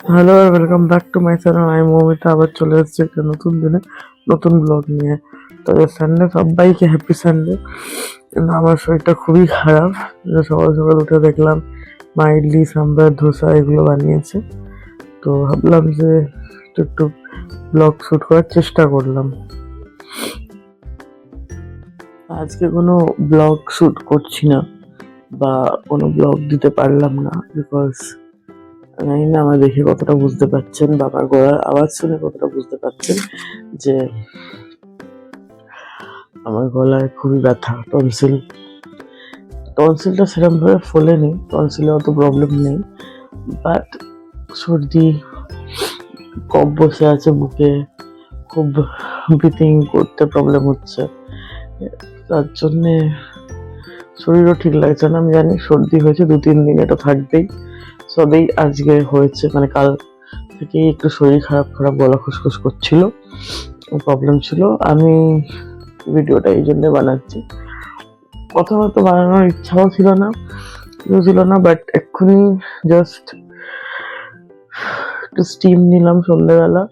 Hello welcome back to my channel আমি মৌমিতা আবার চলে এসেছি একটা নতুন দিনে, নতুন ব্লগ নিয়ে। তো সানডে সবাইকে হ্যাপি সানডে কিন্তু আমার শরীরটা খুবই খারাপ। সকাল সকাল উঠে দেখলাম মা ইডলি, সাম্বার, ধোসা এগুলো বানিয়েছে। তো ভাবলাম যে একটু একটু ব্লগ শ্যুট করার চেষ্টা করলাম। আজকে কোনো ব্লগ শ্যুট করছি না বা কোনো ব্লগ দিতে পারলাম না বিকজ জানি না, আমার দেখে কতটা বুঝতে পারছেন, বাবার গলার আওয়াজ শুনে কতটা বুঝতে পারছেন যে আমার গলায় খুবই ব্যথা, টনসিল। টনসিলটা সেরকমভাবে ফোলেনি, টনসিলে অত প্রবলেম নেই বাট সর্দি, কফ বসে আছে বুকে, খুব ব্রিথিং করতে প্রবলেম হচ্ছে। তার জন্যে শরীরও ঠিক লাগছে না, আমি জানি সর্দি হয়েছে দু তিন দিন এটা থাকবেই। সবেই আজকে হয়েছে মানে কাল থেকেই একটু শরীর খারাপ খারাপ গলা খুসখুস করছিল প্রবলেম ছিল। আমি ভিডিওটা এই জন্য বানাচ্ছি। প্রথমত বানানোর ইচ্ছাও ছিল না ছিল না বাট এক্ষুনি জাস্ট একটু স্টিম নিলাম সন্ধ্যেবেলা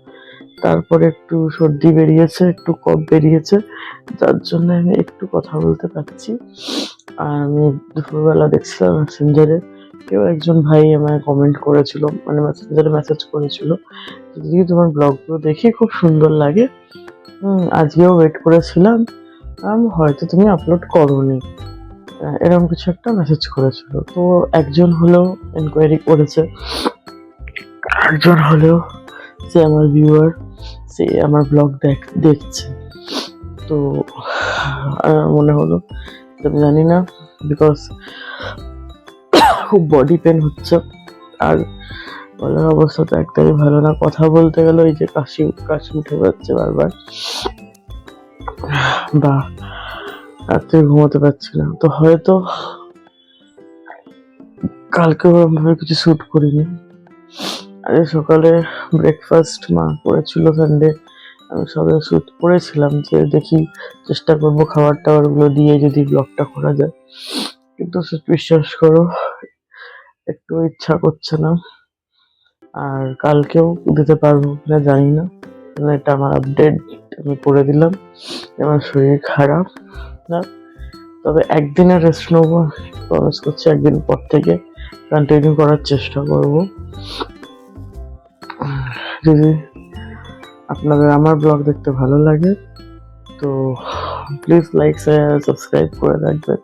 তারপরে একটু সর্দি বেরিয়েছে, একটু কফ বেরিয়েছে, যার জন্য আমি একটু কথা বলতে পারছি। আর আমি দুপুরবেলা দেখছিলাম মেসেঞ্জারে কেউ একজন ভাই আমায় কমেন্ট করেছিল মানে মেসেঞ্জারে মেসেজ করেছিল যে, দিদি তোমার ব্লগগুলো দেখে খুব সুন্দর লাগে। আজকেও ওয়েট করেছিলাম। হয়তো তুমি আপলোড করোনি। এরকম কিছু একটা মেসেজ করেছিল। তো একজন হলেও এনকোয়ারি করেছে। একজন হলেও সে আমার ভিউয়ার সে আমার ব্লগ দেখ দেখছে। তো মনে হলো আমি জানি না বিকজ খুব বডি পেন হচ্ছে। আর গলার অবস্থা তো একদমই ভালো না। কথা বলতে গেলে ওই যে কাশি কাশি উঠে যাচ্ছে বারবার। বা রাত্রে ঘুমোতে পারছি না। তো হয়তো কালকে ওরকমভাবে কিছু শ্যুট করিনি। আজ সকালে ব্রেকফাস্ট মা করেছিল সানডে আমি সবে শ্যুট করেছিলাম যে দেখি চেষ্টা করব খাবার টাবারগুলো দিয়ে যদি ব্লগটা করা যায়। কিন্তু বিশ্বাস করো একটু ইচ্ছা করছে না। আর কালকেও দিতে পারব কিনা জানি না। এটা আমার আপডেট আমি করে দিলাম। আমার শরীর খারাপ না। তবে একদিনের রেস্ট নেব প্রমিস করছি একদিন পর থেকে কন্টিনিউ করার চেষ্টা করব। যদি আপনাদের আমার ব্লগ দেখতে ভালো লাগে, তো প্লিজ লাইক শেয়ার সাবস্ক্রাইব করে রাখবেন।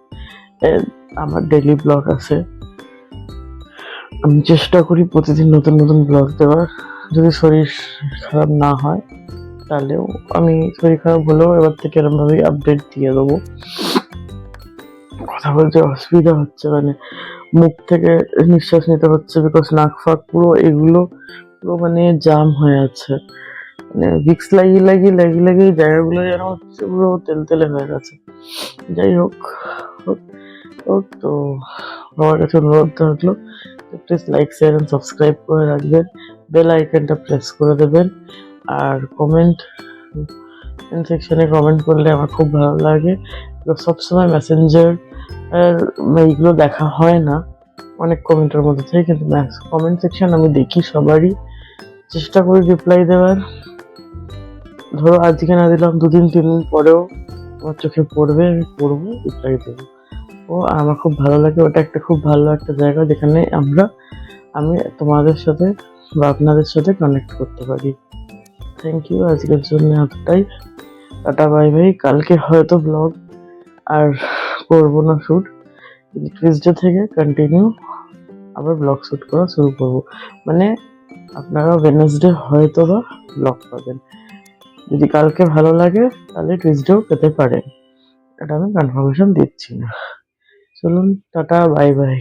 আমার ডেলি ব্লগ আছে। আমি চেষ্টা করি প্রতিদিন নতুন নতুন ব্লগ দেওয়ার। যদি শরীর খারাপ না হয়, তাহলেও আমি শরীর খারাপ হলেও এবার থেকে এরমভাবেই আপডেট দিয়ে দেবো। কথা বলতে অসুবিধা হচ্ছে মানে মুখ থেকে নিঃশ্বাস নিতে হচ্ছে বিকজ নাক ফাক পুরো এগুলো পুরো মানে জাম হয়ে আছে। মানে ভিক্স লাগিয়ে লাগিয়ে লাগিয়ে লাগিয়ে জায়গাগুলো যেন হচ্ছে পুরো তেল তেলে হয়ে গেছে। যাই হোক হোক তো আমার কাছে অনুরোধ থাকল please like share and subscribe করে রাখবেন। বেল আইকনটা প্রেস করে দেবেন। আর কমেন্ট সেকশনে কমেন্ট করলে আমার খুব ভালো লাগে। সবসময় মেসেঞ্জার এইগুলো দেখা হয় না। অনেক কমেন্টের মধ্যে থেকে, কিন্তু কমেন্ট সেকশন আমি দেখি সবারই। চেষ্টা করি রিপ্লাই দেওয়ার। ধরো আজকে না দিলাম, দুদিন তিন দিন পরেও আমার চোখে পড়বে, আমি পড়ব রিপ্লাই দেবো। ও আমার খুব ভালো লাগে, ওটা একটা খুব ভালো একটা জায়গা যেখানে আমরা, আমি তোমাদের সাথে বা আপনাদের সাথে কানেক্ট করতে পারি। থ্যাংক ইউ আজকের জন্য এতটাই। টাটা বাই বাই কালকে হয়তো ব্লগ আর করব না শ্যুট টিউসডে থেকে কন্টিনিউ আবার ব্লগ শ্যুট করা শুরু করব। মানে আপনারা ওয়েনেসডে হয়তো বা ব্লগ পাবেন। যদি কালকে ভালো লাগে, তাহলে টিউসডেও পেতে পারেন। এটা আমি কনফার্মেশন দিচ্ছি না। চলুন টাটা বাই বাই